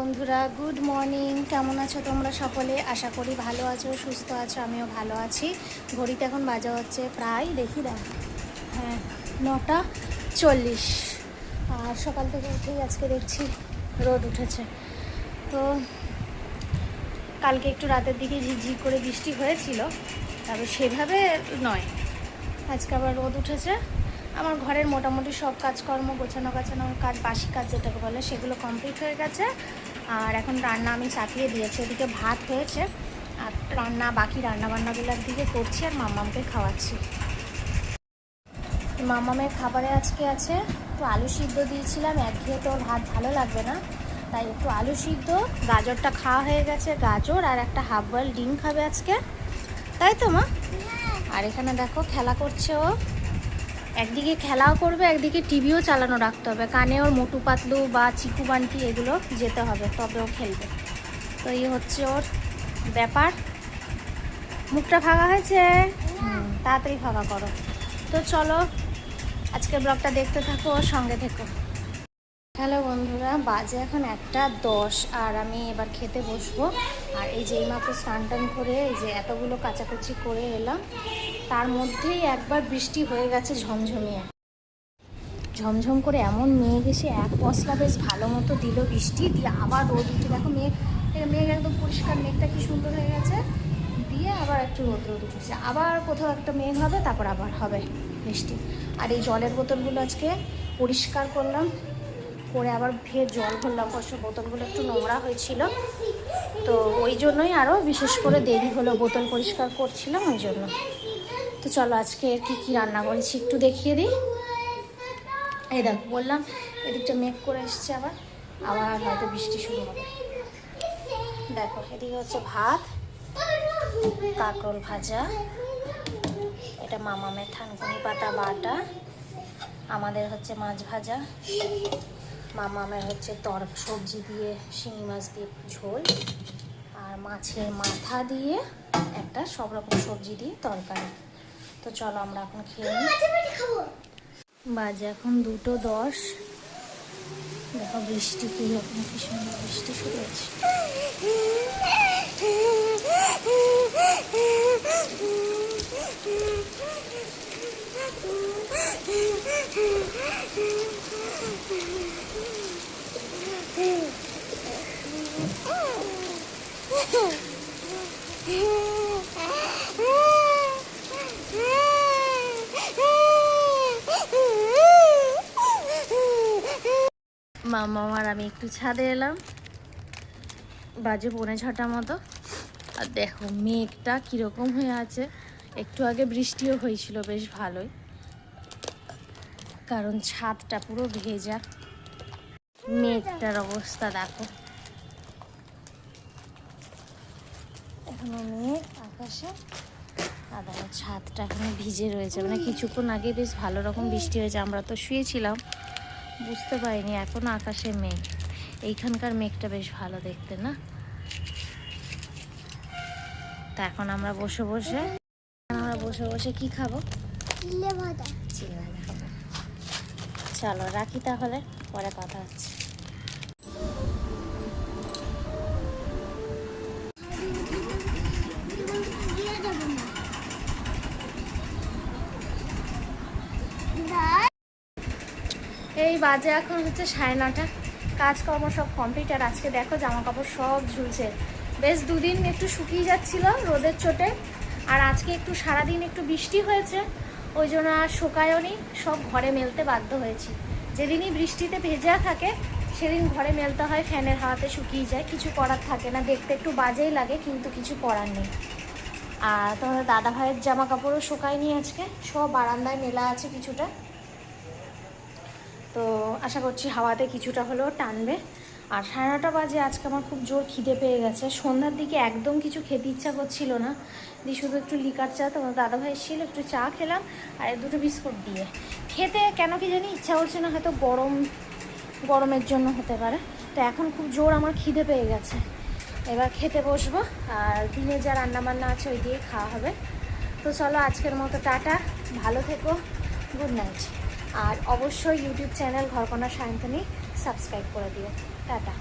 বন্ধুরা good morning কেমন আছো তোমরা সকলে? আশা করি ভালো আছো, সুস্থ আছো, আমিও ভালো আছি। ঘড়িতে এখন বাজা হচ্ছে প্রায়, দেখি দেখ হ্যাঁ নটা চল্লিশ। আর সকাল থেকে উঠেই আজকে দেখছি রোদ উঠেছে। তো কালকে একটু রাতের দিকে ঝিঝি করে বৃষ্টি হয়েছিল, তবে সেভাবে নয়। আজকে আবার রোদ উঠেছে। আমার ঘরের মোটামুটি সব কাজকর্ম গোছানো গাছানো কাজ, বাসি কাজ যেটাকে বলে, সেগুলো কমপ্লিট হয়ে গেছে। আর এখন রান্না আমি চাপিয়ে দিয়েছি এদিকে ভাত হয়েছে আর রান্না বাকি রান্না বান্নাগুলোর দিকে করছি আর মাম্মামকে খাওয়াচ্ছি। মামামের খাবারে আজকে আছে একটু আলু সিদ্ধ দিয়েছিলাম একঘেয়ে তো ভাত ভালো লাগবে না তাই একটু আলু সিদ্ধ গাজরটা খাওয়া হয়ে গেছে গাজর আর একটা হাফ বয়েল ডিম খাবে আজকে তাই তো মা? আর এখানে দেখো খেলা করছে ও। একদিকে খেলাও করবে, একদিকে টিভিও চালানো রাখতে হবে। কানে ওর মোটু পাতলু বা চিকু বান্টি এগুলো যেতে হবে, তবে ও খেলবে। তো এই হচ্ছে ওর ব্যাপার। মুখটা ফাঁকা হয়েছে? তাড়াতাড়ি ফাঁকা করো। তো চলো, আজকের ব্লগটা দেখতে থাকো, ওর সঙ্গে থেকো। হ্যালো বন্ধুরা, বাজে এখন একটা দশ, আর আমি এবার খেতে বসবো। আর এই যে এইমাত্র স্নান টান করে এই যে এতগুলো কাচাকুচি করে এলাম তার মধ্যেই একবার বৃষ্টি হয়ে গেছে ঝমঝমিয়ে। ঝমঝম করে এমন মেঘ এসে এক পশলা বেশ ভালো মতো দিল বৃষ্টি, দিয়ে আবার রোদ উঠে। দেখো মেঘ মেঘ একদম পরিষ্কার, মেঘটা কি সুন্দর হয়ে গেছে। দিয়ে আবার একটু রোদ রোদ উঠেছে। আবার কোথাও একটা মেঘ হবে, তারপর আবার হবে বৃষ্টি। আর এই জলের বোতলগুলো আজকে পরিষ্কার করলাম। করে আবার ফের জল ভরলাম অবশ্য বোতলগুলো একটু নোংরা হয়েছিল। তো ওই জন্যই আরও বিশেষ করে দেরি হলো, বোতল পরিষ্কার করছিলাম ওই জন্য। তো চলো আজকে কি কি রান্না করেছি একটু দেখিয়ে দিই। এই দেখো, বললাম এদিকটা মেঘ করে এসছে আবার আবার হয়তো বৃষ্টি শুরু হবে। দেখো, এদিকে হচ্ছে ভাত, কাঁকরোল ভাজা, এটা মামা মামামের থানকুনি পাতা বাটা, আমাদের হচ্ছে মাছ ভাজা, মামামের হচ্ছে তর সবজি দিয়ে শিঙি মাছ দিয়ে ঝোল, আর মাছের মাথা দিয়ে একটা সব রকম সবজি দিয়ে তরকারি। তো চলো আমরা এখন খেয়ে নিই। বাজে এখন দুটো দশ। দেখো বৃষ্টি কি রকম কি সুন্দর বৃষ্টি শুরু হয়েছে। মামা আমি একটু ছাদে এলাম। বাজে পৌনে ছটা মতো। আর দেখো, মেঘটা কীরকম হয়ে আছে। একটু আগে বৃষ্টিও হয়েছিল, বেশ ভালোই। কারণ ছাদটা পুরো ভেজা। মেঘটার অবস্থা দেখো। এখনও মেঘ আকাশে, আর দেখো, ছাদটা এখনও ভিজে রয়েছে। মানে কিছুক্ষণ আগে বেশ ভালো রকম বৃষ্টি হয়েছে, আমরা তো শুয়েছিলাম। বুঝতে পারিনি এখন আকাশে মেঘ। এইখানকার মেঘটা বেশ ভালো দেখতে না? তা এখন আমরা বসে বসে আমরা বসে বসে কি খাব? চিলে ভাজা চিড়ে ভাজা চলো রাখি তাহলে পরে কথা হচ্ছে। এই বাজে এখন হচ্ছে সাড়ে নটা। কাজকর্ম সব কমপ্লিট আর আজকে দেখো জামা কাপড় সব ঝুলছে। বেশ দুদিন একটু শুকিয়ে যাচ্ছিল রোদের চোটে, আর আজকে একটু সারাদিন একটু বৃষ্টি হয়েছে, ওই জন্য আর শুকায়ওনি সব ঘরে মেলতে বাধ্য হয়েছি। যেদিনই বৃষ্টিতে ভেজা থাকে, সেদিন ঘরে মেলতে হয়, ফ্যানের হাওয়াতে শুকিয়ে যায়, কিছু করার থাকে না, দেখতে একটু বাজেই লাগে, কিন্তু কিছু করার নেই। আর তোমাদের দাদা ভাইয়ের জামা কাপড়ও শুকায়নি আজকে, সব বারান্দায় মেলা আছে কিছুটা। তো আশা করছি হাওয়াতে কিছুটা হলেও টানবে। আর সাড়ে নটা বাজে, আজকে আমার খুব জোর খিদে পেয়ে গেছে। সন্ধ্যার দিকে একদম কিছু খেতে ইচ্ছা করছিল না। দিয়ে শুধু একটু লিকার চা তোমার দাদাভাই এসেছিল, একটু চা খেলাম, আর দুটো বিস্কুট দিয়ে। খেতে কেন কি জানি ইচ্ছা করছে না, হয়তো গরম, গরমের জন্য হতে পারে। তো এখন খুব জোর আমার খিদে পেয়ে গেছে। এবার খেতে বসবো, আর দিনে যা রান্নাবান্না আছে ওই দিয়ে খাওয়া হবে। তো চলো আজকের মতো টাটা, ভালো থেকো, গুড নাইট। আর অবশ্যই YouTube channel Ghorkona Sayantani subscribe করে দিও। টাটা।